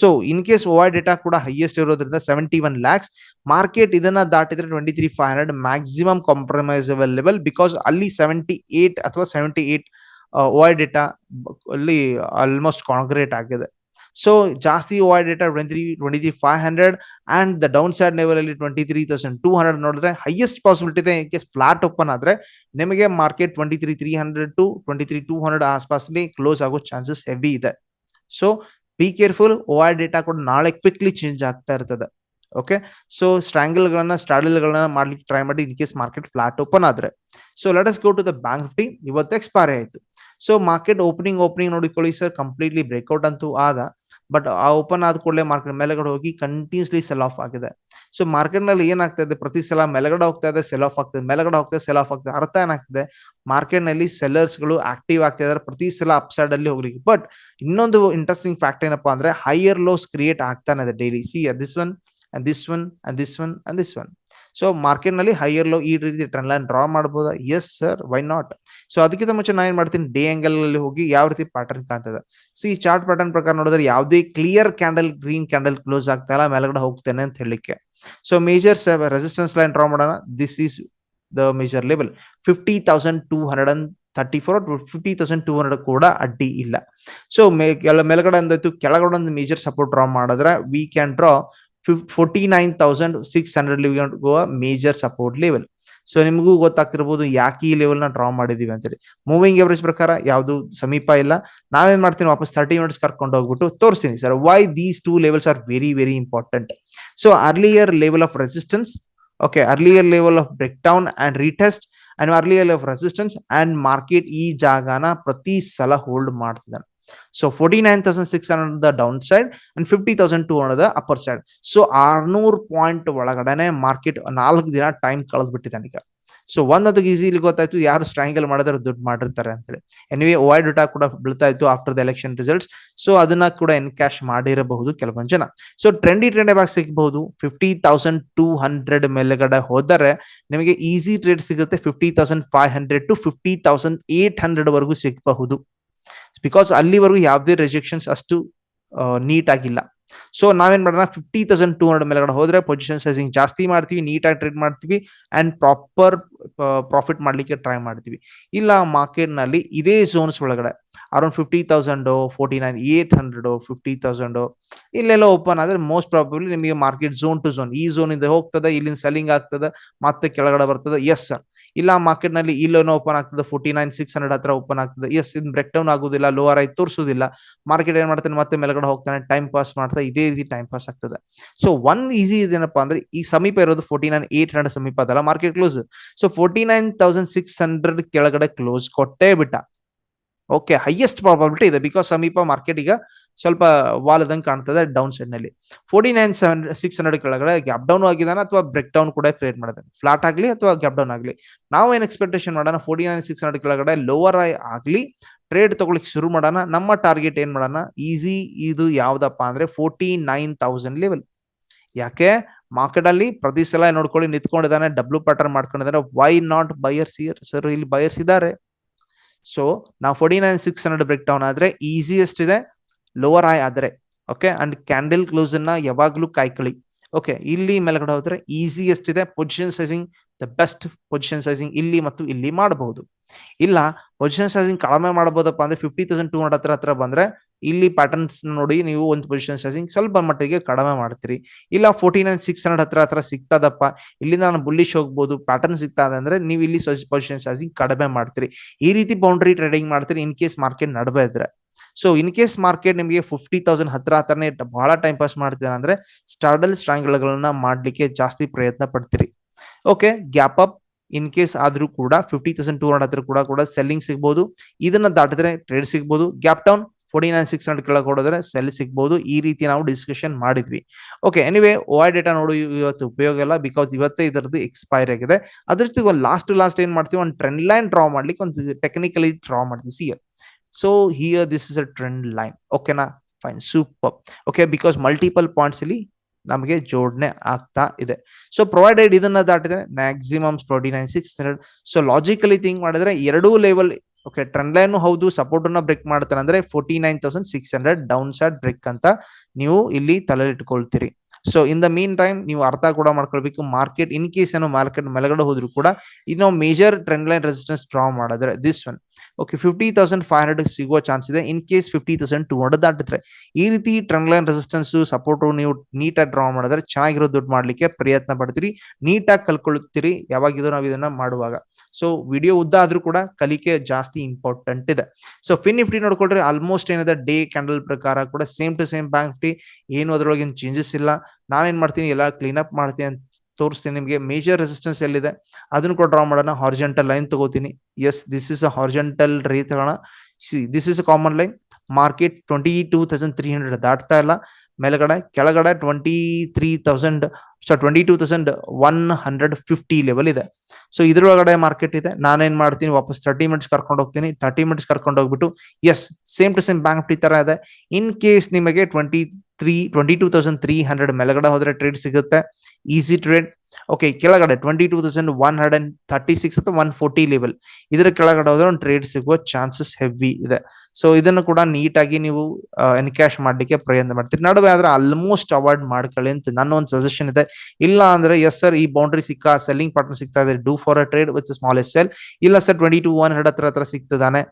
So in case O I data ಕೂಡ ಹೈಯೆಸ್ಟ್ ಇರೋದ್ರಿಂದ ಸೆವೆಂಟಿ ಒನ್ ಲ್ಯಾಕ್ಸ್ ಮಾರ್ಕೆಟ್ ಇದನ್ನ ದಾಟಿದ್ರೆ twenty three five hundred maximum compromisable level because ಅಲ್ಲಿ ಸೆವೆಂಟಿ ಏಟ್ ಅಥವಾ seventy eight O I data ಅಲ್ಲಿ ಆಲ್ಮೋಸ್ಟ್ ಕಾಂಕ್ರೀಟ್ ಆಗಿದೆ. So ಜಾಸ್ತಿ O I data twenty three twenty three five hundred and the down side level ಅಲ್ಲಿ twenty three thousand two hundred ನೋಡಿದ್ರೆ highest possibility ಇದೆ. In case flat open ಆದರೆ ನಿಮಗೆ market twenty three three hundred to twenty three two hundred ಆಸ್ಪಾಸ್ಲಿ close ಆಗೋ chances heavy ಇದೆ. So be careful O R data ಕೂಡ ನಾಳೆ quickly change ಆಗ್ತಾ ಇರ್ತದೆ. ಓಕೆ ಸೊ ಸ್ಟ್ರಾಂಗಲ್ಗಳನ್ನ ಸ್ಟ್ರಾಡಲ್ಗಳನ್ನ ಮಾಡ್ಲಿಕ್ಕೆ ಟ್ರೈ ಮಾಡಿ in case market flat open ಆದರೆ. So let us go to the bank Nifty ಇವತ್ತು ಎಕ್ಸ್ಪೈರಿ ಆಯಿತು. ಸೊ ಮಾರ್ಕೆಟ್ ಓಪನಿಂಗ್ ಓಪನಿಂಗ್ ನೋಡಿಕೊಳ್ಳಿ ಸರ್ ಕಂಪ್ಲೀಟ್ಲಿ ಬ್ರೇಕ್ಔಟ್ ಅಂತೂ ಆದ. ಬಟ್ ಆ ಓಪನ್ ಆದ ಕೂಡಲೇ ಮಾರ್ಕೆಟ್ ಮೇಲೆಗಡೆ ಹೋಗಿ ಕಂಟಿನ್ಯೂಸ್ಲಿ ಸೆಲ್ ಆಫ್ ಆಗಿದೆ. ಸೊ ಮಾರ್ಕೆಟ್ನಲ್ಲಿ ಏನಾಗ್ತಾ ಇದೆ? ಪ್ರತಿ ಸಲ ಮೇಲೆಗಡೆ ಹೋಗ್ತಾ ಇದೆ ಸೆಲ್ ಆಫ್ ಆಗ್ತದೆ ಮೇಲೆಗಡೆ ಹೋಗ್ತಾ ಸೆಲ್ ಆಫ್ ಆಗ್ತದೆ ಅರ್ಥ ಏನಾಗ್ತದೆ? ಮಾರ್ಕೆಟ್ನಲ್ಲಿ ಸೆಲ್ಲರ್ಸ್ಗಳು ಆಕ್ಟಿವ್ ಆಗ್ತಾ ಇದಾರೆ, ಪ್ರತಿ ಸಲ ಅಪ್ ಸೈಡ್ ಅಲ್ಲಿ ಹೋಗ್ಲಿಕ್ಕೆ. ಬಟ್ ಇನ್ನೊಂದು ಇಂಟ್ರೆಸ್ಟಿಂಗ್ ಫ್ಯಾಕ್ಟ್ ಏನಪ್ಪಾ ಅಂದ್ರೆ ಹೈಯರ್ ಲೋಸ್ ಕ್ರಿಯೇಟ್ ಆಗ್ತಾನೆ ಇದೆ daily see this one this one this one this one so ಮಾರ್ಕೆಟ್ನಲ್ಲಿ ಹೈಯರ್ ಲೋ ಈ ರೀತಿ ಟ್ರೆಂಡ್ ಲೈನ್ ಡ್ರಾ ಮಾಡಬಹುದಾ yes sir why not so ಅದಕ್ಕಿಂತ ಮುಂಚೆ ನಾನು ಏನ್ ಮಾಡ್ತೀನಿ? ಡೇ ಆಂಗಲ್ ಅಲ್ಲಿ ಹೋಗಿ ಯಾವ ರೀತಿ ಪ್ಯಾಟರ್ನ್ ಕಾಣ್ತದೆ? ಸಿ ಚಾರ್ಟ್ ಪ್ಯಾಟರ್ನ್ ಪ್ರಕಾರ ನೋಡಿದ್ರೆ ಯಾವುದೇ clear candle green candle close ಆಗ್ತಾ ಇಲ್ಲ, ಮೇಲ್ಗಡೆ ಹೋಗ್ತೇನೆ ಅಂತ ಹೇಳಲಿಕ್ಕೆ so major resistance line draw ಮಾಡೋಣ. This is the major level fifty thousand two hundred and thirty four fifty thousand two hundred ಕೂಡ ಅಡ್ಡಿ ಇಲ್ಲ. ಸೊ ಮೇಲ್ಗಡೆ ಒಂದಾಯ್ತು ಕೆಳಗಡೆ ಒಂದು ಮೇಜರ್ ಸಪೋರ್ಟ್ ಡ್ರಾ ಮಾಡಿದ್ರೆ we can draw thousand six hundred major support level so ನಿಮಗೂ ಗೊತ್ತಾಗ್ತಿರ್ಬೋದು ಯಾಕೆ ಈ ಲೆವೆಲ್ನ ಡ್ರಾ ಮಾಡಿದೀವಿ ಅಂತೇಳಿ. ಮೂವಿಂಗ್ ಎವರೇಜ್ ಪ್ರಕಾರ ಯಾವ್ದು ಸಮೀಪ ಇಲ್ಲ. ನಾವೇನ್ ಮಾಡ್ತೀನಿ ವಾಪಸ್ ತರ್ಟಿ ಮಿನಿಟ್ಸ್ ಕರ್ಕೊಂಡು ಹೋಗ್ಬಿಟ್ಟು ತೋರಿಸ್ತೀನಿ sir why these two levels are very very important so earlier level of resistance okay earlier level of break down and retest and earlier level of resistance and market ಈ ಜಾಗನ ಪ್ರತಿ ಸಲ hold ಮಾಡ್ತಿದ್ದಾನೆ. So forty nine thousand six hundred side and fifty thousand two hundred the upper side so ಆರ್ನೂರು point ಒಳಗಡೆನೆ market ನಾಲ್ಕು ದಿನ time ಕಳೆದ್ಬಿಟ್ಟಿದ್ದಾನೆ ನನಗೆ ಸೊ ಒಂದದು ಈಸಿಲಿ ಗೊತ್ತಾಯ್ತು ಯಾರು ಸ್ಟ್ರಾಂಗಲ್ ಮಾಡಿದ್ರೆ ದುಡ್ಡು ಮಾಡಿರ್ತಾರೆ ಅಂತೇಳಿ ಎನಿವೆ ಓವೈ ಡೇಟಾ ಕೂಡ ಬೀಳ್ತಾ ಇತ್ತು after the election results so ಅದನ್ನ ಕೂಡ ಎನ್ ಕ್ಯಾಶ್ ಮಾಡಿರಬಹುದು ಕೆಲವೊಂದು ಜನ ಸೊ ಟ್ರೆಂಡಿ ಟ್ರೆಂಡ್ ಬ್ಯಾಕ್ ಸಿಗಬಹುದು ಫಿಫ್ಟಿ ತೌಸಂಡ್ ಟೂ ಹಂಡ್ರೆಡ್ ಮೇಲೆಗಡೆ ಹೋದರೆ ನಿಮಗೆ ಈಸಿ ಟ್ರೇಡ್ ಸಿಗುತ್ತೆ fifty thousand five hundred to fifty thousand eight hundred ವರೆಗೂ ಸಿಗಬಹುದು ಬಿಕಾಸ್ ಅಲ್ಲಿವರೆಗೂ ಯಾವುದೇ ರಿಜೆಕ್ಷನ್ಸ್ ಅಷ್ಟು ನೀಟ್ ಆಗಿಲ್ಲ. ಸೊ ನಾವೇನ್ ಮಾಡೋಣ? ಫಿಫ್ಟಿ ತೌಸಂಡ್ ಟೂ ಹಂಡ್ರೆಡ್ ಮೇಲೆಗಡೆ ಹೋದ್ರೆ ಪೊಸಿಷನ್ ಸೈಸಿಂಗ್ ಜಾಸ್ತಿ ಮಾಡ್ತೀವಿ ನೀಟಾಗಿ ಟ್ರೇಡ್ ಮಾಡ್ತೀವಿ ಅಂಡ್ ಪ್ರಾಪರ್ ಪ್ರಾಫಿಟ್ ಮಾಡ್ಲಿಕ್ಕೆ ಟ್ರೈ ಮಾಡ್ತೀವಿ. ಇಲ್ಲ ಮಾರ್ಕೆಟ್ನಲ್ಲಿ ಇದೇ ಝೋನ್ಸ್ ಒಳಗಡೆ around fifty thousand forty nine eight hundred fifty thousand ಇಲ್ಲೆಲ್ಲ ಓಪನ್ ಆದ್ರೆ ಮೋಸ್ಟ್ ಪ್ರಾಬಬ್ಲಿ ನಿಮಗೆ ಮಾರ್ಕೆಟ್ ಝೋನ್ ಟು ಝೋನ್ ಈ ಝೋನ್ ಇಂದ ಹೋಗ್ತದೆ, ಇಲ್ಲಿಂದ ಸೆಲ್ಲಿಂಗ್ ಆಗ್ತದೆ, ಮತ್ತೆ ಕೆಳಗಡೆ ಬರ್ತದೆ. ಎಸ್ ಸರ್ ಇಲ್ಲ ಮಾರ್ಕೆಟ್ನಲ್ಲಿ ಇಲ್ಲೋನೋ ಓಪನ್ ಆಗ್ತದೆ ಫೋರ್ಟಿ ನೈನ್ ಸಿಕ್ಸ್ ಹಂಡ್ರೆಡ್ ಹತ್ರ ಓಪನ್ ಆಗ್ತದೆ. ಎಸ್ ಇನ್ ಬ್ರೇಕ್ ಡೌನ್ ಆಗುದಿಲ್ಲ ಲೋವರ್ ಆಗಿ ತೋರಿಸುದಿಲ್ಲ. ಮಾರ್ಕೆಟ್ ಏನ್ ಮಾಡ್ತಾನೆ, ಮತ್ತೆ ಮೇಲ್ಗಡೆ ಹೋಗ್ತಾನೆ ಟೈಮ್ ಪಾಸ್ ಮಾಡ್ತಾ ಇದೇ ರೀತಿ ಟೈಮ್ ಪಾಸ್ ಆಗ್ತದೆ. ಸೊ ಒನ್ ಈಸಿ ಇದೇನಪ್ಪ ಅಂದ್ರೆ, ಈ ಸಮೀಪ ಇರೋದು ಫೋರ್ಟಿ ನೈನ್ ಏಟ್ ಹಂಡ್ರೆಡ್ ಸಮೀಪ ಅದಲ್ಲ market close so forty nine thousand six hundred ಕೆಳಗಡೆ ಕ್ಲೋಸ್ ಕೊಟ್ಟೇ ಬಿಟ್ಟ. ಓಕೆ ಹೈಯೆಸ್ಟ್ ಪ್ರಾಬಬಿಲಿಟಿ ಇದೆ. ಬಿಕಾಸ್ ಸಮೀಪ ಮಾರ್ಕೆಟ್ ಈಗ ಸ್ವಲ್ಪ ವಾಲದಂಗೆ ಕಾಣ್ತದೆ ಡೌನ್ ಸೈಡ್ನಲ್ಲಿ. Forty nine seven six hundred ಕೆಳಗಡೆ ಗ್ಯಾಪ್ ಡೌನ್ ಆಗಿದಾನೆ ಅಥವಾ ಬ್ರೇಕ್ ಡೌನ್ ಕೂಡ ಕ್ರಿಯೇಟ್ ಮಾಡಿದಾನೆ ಫ್ಲಾಟ್ ಆಗಲಿ ಅಥವಾ ಗ್ಯಾಪ್ ಡೌನ್ ಆಗಲಿ. ನಾವು ಏನು ಎಕ್ಸ್ಪೆಕ್ಟೇಷನ್ ಮಾಡೋಣ? ಫೋರ್ಟಿ ನೈನ್ ಸಿಕ್ಸ್ ಹಂಡ್ರೆಡ್ ಕೆಳಗಡೆ ಲೋವರ್ ಆಗಲಿ ಟ್ರೇಡ್ ತಗೊಳ್ಳಿಕ್ಕೆ ಶುರು ಮಾಡೋಣ. ನಮ್ಮ ಟಾರ್ಗೆಟ್ ಏನು ಮಾಡೋಣ? ಈಸಿ ಇದು ಯಾವ್ದಪ್ಪ ಅಂದ್ರೆ ಫೋರ್ಟಿ ನೈನ್ ತೌಸಂಡ್ ಲೆವೆಲ್ ಯಾಕೆ? ಮಾರ್ಕೆಟ್ ಅಲ್ಲಿ ಪ್ರತಿ ಸಲ ನೋಡ್ಕೊಳ್ಳಿ ನಿಂತ್ಕೊಂಡಿದ್ದಾನೆ ಡಬ್ಲ್ಯೂ ಪ್ಯಾಟರ್ನ್ ಮಾಡ್ಕೊಂಡಿದ್ದಾರೆ ವೈ ನಾಟ್ ಬಯರ್ಸ್ ಸರ್ ಇಲ್ಲಿ ಬಯರ್ಸ್ ಇದ್ದಾರೆ. ಸೊ ನಾವು forty nine six hundred break down ಆದ್ರೆ ಈಸಿಯೆಸ್ಟ್ ಇದೆ ಲೋವರ್ ಐ ಆದ್ರೆ ಓಕೆ ಅಂಡ್ ಕ್ಯಾಂಡಲ್ ಕ್ಲೋಸ್ ಅನ್ನ ಯಾವಾಗ್ಲೂ ಕಾಯ್ಕೊಳ್ಳಿ ಓಕೆ ಇಲ್ಲಿ ಮೇಲ್ಗಡೆ ಹೋದ್ರೆ ಈಸಿಯೆಸ್ಟ್ ಇದೆ position sizing the best position sizing ಇಲ್ಲಿ ಮತ್ತು ಇಲ್ಲಿ ಮಾಡಬಹುದು. ಇಲ್ಲ ಪೊಸಿಷನ್ ಸೈಸಿಂಗ್ ಕಡಿಮೆ ಮಾಡಬಹುದಪ್ಪ ಅಂದ್ರೆ ಫಿಫ್ಟಿ ತೌಸಂಡ್ ಟೂ ಹಂಡ್ರೆಡ್ ಹತ್ರ ಹತ್ರ ಬಂದ್ರೆ ಇಲ್ಲಿ ಪ್ಯಾಟರ್ನ್ಸ್ ನೋಡಿ ನೀವು ಒಂದು ಪೊಸಿಷನ್ ಸೈಸಿಂಗ್ ಸ್ವಲ್ಪ ಮಟ್ಟಿಗೆ ಕಡಿಮೆ ಮಾಡ್ತೀರಿ. ಇಲ್ಲ ಫೋರ್ಟಿ ನೈನ್ ಸಿಕ್ಸ್ ಹಂಡ್ರೆಡ್ ಹತ್ರ ಹತ್ರ ಸಿಗ್ತದಪ್ಪ. ಇಲ್ಲಿಂದ ನಾನು ಬುಲ್ಲಿಶ್ ಹೋಗ್ಬೋದು ಪ್ಯಾಟರ್ನ್ ಸಿಗ್ತದೆ ಅಂದ್ರೆ ನೀವು ಇಲ್ಲಿ ಪೊಸಿಷನ್ ಸೈಸಿಂಗ್ ಕಡಿಮೆ ಮಾಡ್ತೀರಿ. ಈ ರೀತಿ ಬೌಂಡ್ರಿ ಟ್ರೇಡಿಂಗ್ ಮಾಡ್ತೀರಿ ಇನ್ ಕೇಸ್ ಮಾರ್ಕೆಟ್ ನಡುವೆ ಇದ್ರೆ. ಸೊ ಇನ್ ಕೇಸ್ ಮಾರ್ಕೆಟ್ ನಿಮಗೆ ಫಿಫ್ಟಿ ತೌಸಂಡ್ ಹತ್ರ ಹತ್ರನೇ ಬಹಳ ಟೈಮ್ ಪಾಸ್ ಮಾಡ್ತೀರಾ ಅಂದ್ರೆ ಸ್ಟಾರ್ಡಲ್ ಸ್ಟ್ರಾಂಗ್ಗಳನ್ನ ಮಾಡ್ಲಿಕ್ಕೆ ಜಾಸ್ತಿ ಪ್ರಯತ್ನ ಪಡ್ತೀರಿ. Okay gap up in case ಆದ್ರೂ ಕೂಡ ಫಿಫ್ಟಿ ತೌಸಂಡ್ ಟೂ ಹಂಡ್ರೆಡ್ ಹತ್ರ ಕೂಡ ಕೂಡ ಸೆಲ್ಲಿಂಗ್ ಸಿಗ್ಬೋದು. ಇದನ್ನ ದಾಟಿದ್ರೆ ಟ್ರೇಡ್ ಸಿಗ್ಬೋದು. Gap down forty nine six hundred ಕೆಳಗೆ ಹೊಡೆದ್ರೆ ಸೆಲ್ ಸಿಗ್ಬೋದು. ಈ ರೀತಿ ನಾವು ಡಿಸ್ಕಷನ್ ಮಾಡಿದ್ವಿ. ಓಕೆ ಎನಿವೆ ಓಐ ಡೇಟಾ ನೋಡು ಇವತ್ತು ಉಪಯೋಗ ಇಲ್ಲ ಬಿಕಾಸ್ ಇವತ್ತೇ ಇದರದ್ದು ಎಕ್ಸ್ಪೈರ್ ಆಗಿದೆ. ಅದ್ರ ಜೊತೆಗೆ ಲಾಸ್ಟ್ ಲಾಸ್ಟ್ ಏನ್ ಮಾಡ್ತೀವಿ? ಒಂದು ಟ್ರೆಂಡ್ ಲೈನ್ ಡ್ರಾ ಮಾಡ್ಲಿಕ್ಕೆ ಒಂದು ಟೆಕ್ನಿಕಲಿ ಡ್ರಾ ಮಾಡ್ತೀವಿ. See so here this is a trend line ಓಕೆನಾ fine super okay because multiple points ಇಲ್ಲಿ ನಮಗೆ ಜೋಡಣೆ ಆಗ್ತಾ ಇದೆ. ಸೊ ಪ್ರೊವೈಡೆಡ್ ಇದನ್ನ ದಾಟಿದ್ರೆ maximum forty nine six hundred so logically think ಮಾಡಿದ್ರೆ ಎರಡೂ ಲೆವೆಲ್ ಓಕೆ ಟ್ರೆಂಡ್ ಲೈನ್ ಹೌದು ಸಪೋರ್ಟ್ ಅನ್ನ ಬ್ರೇಕ್ ಮಾಡ್ತಾರೆ ಅಂದ್ರೆ forty nine thousand six hundred down side break ಅಂತ ನೀವು ಇಲ್ಲಿ ತಲೆ ಇಟ್ಕೊಳ್ತೀರಿ. So in the mean time ನೀವು ಅರ್ಥ ಕೂಡ ಮಾಡ್ಕೊಳ್ಬೇಕು. ಮಾರ್ಕೆಟ್ ಇನ್ ಕೇಸ್ ಏನೋ ಮಾರ್ಕೆಟ್ ಮೇಲ್ಗಡೆ ಹೋದ್ರು ಕೂಡ, ಇನ್ನು major trend line resistance draw ಮಾಡಿದ್ರೆ this one okay fifty thousand five hundred ಸಿಗುವ ಚಾನ್ಸ್ ಇದೆ. In case fifty thousand two hundred ದಾಟಿದ್ರೆ, ಈ ರೀತಿ ಟ್ರೆಂಡ್ ಲೈನ್ ರೆಸಿಸ್ಟೆನ್ಸ್ ಸಪೋರ್ಟ್ ನೀವು ನೀಟಾಗಿ ಡ್ರಾ ಮಾಡಿದ್ರೆ ಚೆನ್ನಾಗಿರೋ ದುಡ್ಡು ಮಾಡ್ಲಿಕ್ಕೆ ಪ್ರಯತ್ನ ಪಡ್ತೀರಿ. ನೀಟಾಗಿ ಕಲ್ಕೊಳ್ತೀರಿ. ಯಾವಾಗಿದ್ರು ನಾವು ಇದನ್ನ ಮಾಡುವಾಗ. ಸೊ ವಿಡಿಯೋ ಉದ್ದ ಆದ್ರೂ ಕೂಡ ಕಲಿಕೆ ಜಾಸ್ತಿ ಇಂಪಾರ್ಟೆಂಟ್ ಇದೆ. ಸೊ ಫಿನ್ ನಿಫ್ಟಿ ನೋಡ್ಕೊಳ್ರಿ ಆಲ್ಮೋಸ್ಟ್ ಏನಿದೆ ಡೇ ಕ್ಯಾಂಡಲ್ ಪ್ರಕಾರ ಕೂಡ same to same bank Nifty ಏನು ಅದರೊಳಗೆ ಚೇಂಜಸ್ ಇಲ್ಲ. ನಾನೇನ್ ಮಾಡ್ತೀನಿ, ಎಲ್ಲ ಕ್ಲೀನ್ ಅಪ್ ಮಾಡ್ತೀನಿ ಅಂತ ತೋರಿಸ್ತೀನಿ ನಿಮಗೆ. ಮೇಜರ್ ರೆಸಿಸ್ಟೆನ್ಸ್ ಎಲ್ಲಿದೆ? ಅದನ್ನು ಕೂಡ ಡ್ರಾ ಮಾಡೋಣ. ಹಾರ್ಜೆಂಟಲ್ ಲೈನ್ ತಗೋತೀನಿ. Yes this is a horizontal ray ತಗೋಣ. See this is a common line market twenty two thousand three hundred ದಾಟ್ತಾ ಇಲ್ಲ. ಮೇಲ್ಗಡೆ, ಕೆಳಗಡೆ twenty three thousand so twenty two thousand one hundred fifty level ಇದೆ. So ಇದರೊಳಗಡೆ market ಇದೆ. ನಾನೇನ್ ಮಾಡ್ತೀನಿ? ವಾಪಸ್ ತರ್ಟಿ ಮಿನಿಟ್ಸ್ ಕರ್ಕೊಂಡು ಹೋಗ್ತೀನಿ. ತರ್ಟಿ ಮಿನಿಟ್ಸ್ ಕರ್ಕೊಂಡು ಹೋಗ್ಬಿಟ್ಟು yes same to same bank ತರ ಇದೆ. ಇನ್ ಕೇಸ್ ನಿಮಗೆ twenty three twenty two thousand three hundred ಮೇಲ್ಗಡೆ ಹೋದ್ರೆ ಟ್ರೇಡ್ ಸಿಗುತ್ತೆ. ಈಸಿ ಟ್ರೇಡ್ ಓಕೆ ಕೆಳಗಡೆ twenty two thousand one hundred and thirty six ಅಥವಾ ಒನ್ ಫೋರ್ಟಿ ಲೆವೆಲ್ ಇದರ ಕೆಳಗಡೆ ಹೋದ್ರೆ ಒಂದು ಟ್ರೇಡ್ ಸಿಗುವ ಚಾನ್ಸಸ್ ಹೆವಿ ಇದೆ. ಸೊ ಇದನ್ನು ಕೂಡ ನೀಟಾಗಿ ನೀವು ಎನ್ಕ್ಯಾಶ್ ಮಾಡ್ಲಿಕ್ಕೆ ಪ್ರಯತ್ನ ಮಾಡ್ತೀರಿ. ನಡುವೆ ಆದ್ರೆ ಆಲ್ಮೋಸ್ಟ್ ಅವಾಯ್ಡ್ ಮಾಡ್ಕೊಳ್ಳಿ ಅಂತ ನನ್ನ ಒಂದು ಸಜೆಷನ್ ಇದೆ. ಇಲ್ಲ ಅಂದ್ರೆ ಎಸ್ ಸರ್ ಈ ಬೌಂಡ್ರಿ ಸಿಕ್ಕ ಸೆಲ್ಲಿಂಗ್ ಪಾರ್ಟ್ನರ್ ಸಿಗ್ತಾ ಇದೆ do for a trade with small S L ಇಲ್ಲ sir twenty two one hundred ಹತ್ರ ಹತ್ರ ಸಿಗ್ತದಾನೆ.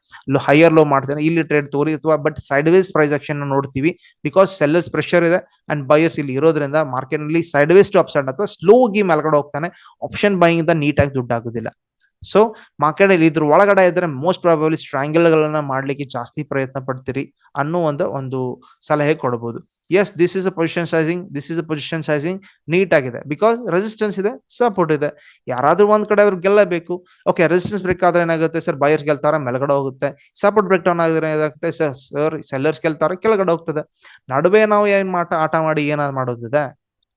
ಹೈಯರ್ ಲೋ ಮಾಡ್ತಾನೆ. ಇಲ್ಲಿ ಟ್ರೇಡ್ ತೋರಿ ಅಥವಾ but sideways price action ನೋಡ್ತೀವಿ. ಬಿಕಾಸ್ ಸೆಲ್ಲರ್ಸ್ ಪ್ರೆಷರ್ ಇದೆ ಅಂಡ್ ಬಯರ್ಸ್ ಇಲ್ಲಿ ಇರೋದ್ರಿಂದ ಮಾರ್ಕೆಟ್ನಲ್ಲಿ ಸೈಡ್ ವೇಸ್ ಟು ಅಪ್ಸೈಡ್ ಅಥವಾ ಸ್ಲೋಗಿ ಮೇಲ್ಗಡೆ ಹೋಗ್ತಾನೆ. ಆಪ್ಷನ್ ಬೈಯಿಂಗ್ ಇಂದ ನೀಟಾಗಿ ದುಡ್ಡು ಆಗುದಿಲ್ಲ. ಸೊ ಮಾರ್ಕೆಟ್ ಅಲ್ಲಿ ಇದ್ರ ಒಳಗಡೆ ಇದ್ರೆ ಮೋಸ್ಟ್ ಪ್ರಾಬಬ್ಲಿ ಸ್ಟ್ರಾಂಗಲ್ ಗಳನ್ನ ಮಾಡ್ಲಿಕ್ಕೆ ಜಾಸ್ತಿ ಪ್ರಯತ್ನ ಪಡ್ತೀರಿ ಅನ್ನೋ ಒಂದು ಒಂದು ಸಲಹೆ ಕೊಡಬಹುದು yes this is a position sizing this is a position sizing neat ಆಗಿದೆ. ಬಿಕಾಸ್ ರೆಸಿಸ್ಟೆನ್ಸ್ ಇದೆ ಸಪೋರ್ಟ್ ಇದೆ. ಯಾರಾದ್ರೂ ಒಂದ್ ಕಡೆ ಆದ್ರೂ ಗೆಲ್ಲಬೇಕು. ಓಕೆ ರೆಸಿಸ್ಟೆನ್ಸ್ ಬ್ರೇಕ್ ಆದ್ರೆ ಏನಾಗುತ್ತೆ ಸರ್ ಬೈಯರ್ಸ್ ಗೆಲ್ತಾರೆ, ಮೇಲ್ಗಡೆ ಹೋಗುತ್ತೆ. ಸಪೋರ್ಟ್ ಬ್ರೇಕ್ ಡೌನ್ ಆಗಿದ್ರೆ ಏನಾಗುತ್ತೆ ಸರ್ ಸರ್ ಸೆಲ್ಲರ್ಸ್ ಗೆಲ್ತಾರೆ, ಕೆಳಗಡೆ ಹೋಗ್ತದೆ. ನಡುವೆ ನಾವು ಏನ್ ಮಾಟ ಆಟ ಮಾಡಿ ಏನಾದ್ರು ಮಾಡೋದಿದೆ?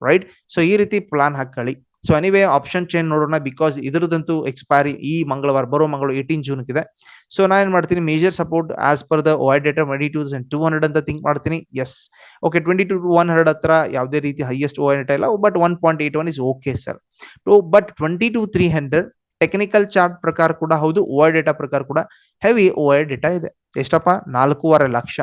ರೈಟ್ ಸೊ ಈ ರೀತಿ ಪ್ಲಾನ್ ಹಾಕೊಳ್ಳಿ ಸೊ ಎನಿವೇ ಆಪ್ಷನ್ ಚೇಂಜ್ ನೋಡೋಣ ಬಿಕಾಸ್ ಇದರದಂತೂ ಎಕ್ಸ್ಪೈರಿ ಈ ಮಂಗಳವಾರ, ಬರೋ ಮಂಗಳವಾರ ಏಯ್ಟೀನ್ ಜೂನ್ ಇದೆ ಸೊ ನಾನು ಏನ್ ಮಾಡ್ತೀನಿ? Major support as per the wide data twenty two thousand two hundred ಅಂತ ಥಿಂಕ್ ಮಾಡ್ತೀನಿ. Yes okay twenty two one hundred ಹತ್ರ ಯಾವುದೇ ರೀತಿ ಹೈಯೆಸ್ಟ್ ಓ ಡೇಟಾ ಇಲ್ಲ but one point eight one is okay sir but twenty two three hundred technical chart ಪ್ರಕಾರ ಕೂಡ ಹೌದು over data ಪ್ರಕಾರ ಕೂಡ ಹೆವಿ ಓವರ್ ಡೇಟಾ ಇದೆ. ಎಷ್ಟಪ್ಪ? ನಾಲ್ಕೂವರೆ lakh.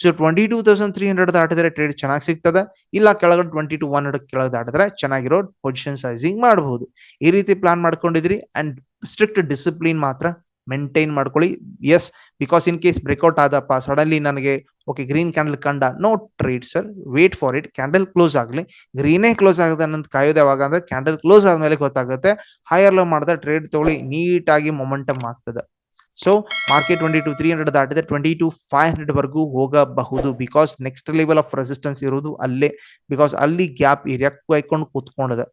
So twenty two thousand three hundred ದಾಟಿದ್ರೆ trade ಚೆನ್ನಾಗಿ ಸಿಗ್ತದೆ? ಇಲ್ಲ, ಕೆಳಗಡೆ ಟ್ವೆಂಟಿ ಟು ಒನ್ ಹಂಡ್ರೆಡ್ ಕೆಳಗೆ ದಾಟಿದ್ರೆ ಚೆನ್ನಾಗಿರೋ ಪೊಸಿಷನ್ ಸೈಜಿಂಗ್ ಮಾಡಬಹುದು ಈ ರೀತಿ ಪ್ಲಾನ್ ಮಾಡ್ಕೊಂಡಿದ್ರಿ ಅಂಡ್ ಸ್ಟ್ರಿಕ್ಟ್ ಡಿಸಿಪ್ಲಿನ್ ಮಾತ್ರ ಮೇಂಟೈನ್ ಮಾಡ್ಕೊಳ್ಳಿ. Yes because in case breakout Adappa suddenly ನನಗೆ ಓಕೆ ಗ್ರೀನ್ ಕ್ಯಾಂಡಲ್ ಕಂಡ no trade sir wait for it candle close ಆಗಲಿ. ಗ್ರೀನೇ ಕ್ಲೋಸ್ ಆಗದೆ ಅನ್ನೋದು ಕಾಯೋದು ಯಾವಾಗ ಅಂದ್ರೆ ಕ್ಯಾಂಡಲ್ ಕ್ಲೋಸ್ ಆದ್ಮೇಲೆ ಗೊತ್ತಾಗುತ್ತೆ. ಹೈಯರ್ ಲೋ ಮಾಡಿದ ಟ್ರೇಡ್ ತಗೊಳ್ಳಿ. ನೀಟಾಗಿ ಮೊಮೆಂಟಮ್ ಆಗ್ತದೆ. So market twenty two three hundred ದಾಟಿದೆ. ಟ್ವೆಂಟಿ ಟು ಫೈವ್ ಹಂಡ್ರೆಡ್ ವರೆಗೂ ಹೋಗಬಹುದು. Because next level of resistance ಇರೋದು ಅಲ್ಲೇ. ಬಿಕಾಸ್ ಅಲ್ಲಿ ಗ್ಯಾಪ್ ಏರಿಯಾ ಕೈಕೊಂಡು ಕೂತ್ಕೊಂಡಿದೆ.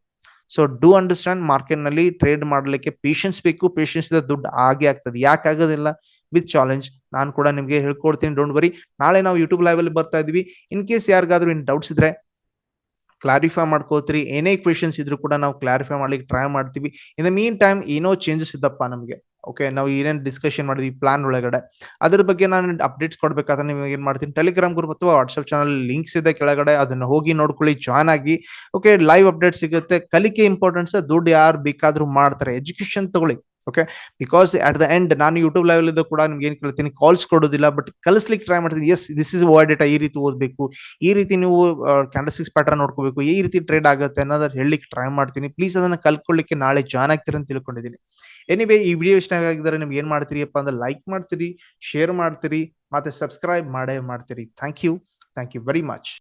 ಸೊ ಡೂ ಅಂಡರ್ಸ್ಟ್ಯಾಂಡ್ ಮಾರ್ಕೆಟ್ನಲ್ಲಿ ಟ್ರೇಡ್ ಮಾಡಲಿಕ್ಕೆ ಪೇಷನ್ಸ್ ಬೇಕು. ಪೇಷನ್ಸ್ ದುಡ್ಡು ಆಗೇ ಆಗ್ತದೆ. ಯಾಕೆ ಆಗೋದಿಲ್ಲ? ವಿತ್ ಚಾಲೆಂಜ್ ನಾನು ಕೂಡ ನಿಮಗೆ ಹೇಳ್ಕೊಡ್ತೀನಿ. ಡೋಂಟ್ ವರಿ ನಾಳೆ ನಾವು ಯೂಟ್ಯೂಬ್ ಲೈವ್ ಅಲ್ಲಿ ಬರ್ತಾ ಇದೀವಿ. ಇನ್ ಕೇಸ್ ಯಾರಿಗಾದ್ರೂ ಇನ್ ಡೌಟ್ಸ್ ಇದ್ರೆ ಕ್ಲಾರಿಫೈ ಮಾಡ್ಕೋತೀರಿ ಏನೇ ಕ್ವೆಶನ್ಸ್ ಇದ್ರು ಕೂಡ ನಾವು ಕ್ಲಾರಿಫೈ ಮಾಡ್ಲಿಕ್ಕೆ ಟ್ರೈ ಮಾಡ್ತೀವಿ. ಇನ್ ದ ಮೀನ್ ಟೈಮ್ ಏನೋ ಚೇಂಜಸ್ ಇದ್ದಪ್ಪ ನಮಗೆ. ಓಕೆ ನಾವು ಏನೇನು ಡಿಸ್ಕಷನ್ ಮಾಡಿದ್ವಿ ಪ್ಲಾನ್ ಒಳಗಡೆ. ಅದ್ರ ಬಗ್ಗೆ ನಾನು ಅಪ್ಡೇಟ್ಸ್ ಕೊಡ್ಬೇಕಾದ್ರೆ ನಿಮಗೆ ಏನು ಮಾಡ್ತೀನಿ ಟೆಲಿಗ್ರಾಮ್ ಗ್ರೂಪ್ ಅಥವಾ ವಾಟ್ಸಪ್ ಚಾನಲ್ ಲಿಂಕ್ಸ್ ಇದೆ ಕೆಳಗಡೆ, ಅದನ್ನ ಹೋಗಿ ನೋಡ್ಕೊಳ್ಳಿ ಜಾಯ್ನ್ ಆಗಿ. ಓಕೆ ಲೈವ್ ಅಪ್ಡೇಟ್ ಸಿಗುತ್ತೆ. ಕಲಿಕೆ ಇಂಪಾರ್ಟೆನ್ಸ್ ದುಡ್ಡು ಯಾರು ಬೇಕಾದ್ರೂ ಮಾಡ್ತಾರೆ. ಎಜುಕೇಶನ್ ತಗೊಳ್ಳಿ okay because at the end ನಾನು ಯೂಟ್ಯೂಬ್ ಲೈವ್ ಇದ್ದು ಕೂಡ ನಿಮ್ಗೆ ಏನು ಕೇಳ್ತೀನಿ ಕಾಲ್ಸ್ ಕೊಡೋದಿಲ್ಲ ಬಟ್ ಕಲಿಸ್ಲಿಕ್ಕೆ ಟ್ರೈ ಮಾಡ್ತೀನಿ. Yes this is word data ಈ ರೀತಿ ಓದಬೇಕು. ಈ ರೀತಿ ನೀವು ಕ್ಯಾಂಡಲ್ಸ್ಟಿಕ್ಸ್ ಪ್ಯಾಟರ್ನ್ ನೋಡ್ಕೋಬೇಕು. ಈ ರೀತಿ ಟ್ರೇಡ್ ಆಗುತ್ತೆ ಅನ್ನೋದ್ರ ಹೇಳಲಿಕ್ಕೆ ಟ್ರೈ ಮಾಡ್ತೀನಿ. ಪ್ಲೀಸ್ ಅದನ್ನ ಕಲ್ತ್ಕೊಳ್ಳಿಕ್ಕೆ ನಾಳೆ ಜಾಯ್ನ್ ಆಗ್ತೀರಂತ ಅಂತ ತಿಳ್ಕೊಂಡಿದ್ದೀನಿ. ಎನಿವೇ ಈ ವಿಡಿಯೋ ಇಷ್ಟ ಆಗಿದ್ರೆ ನಿಮ್ಗೆ ಏನ್ ಮಾಡ್ತೀರಿಯಪ್ಪ ಅಂದ್ರೆ ಲೈಕ್ ಮಾಡ್ತೀರಿ ಶೇರ್ ಮಾಡ್ತೀರಿ, ಮತ್ತೆ ಸಬ್ಸ್ಕ್ರೈಬ್ ಮಾಡೇ ಮಾಡ್ತೀರಿ. Thank you thank you very much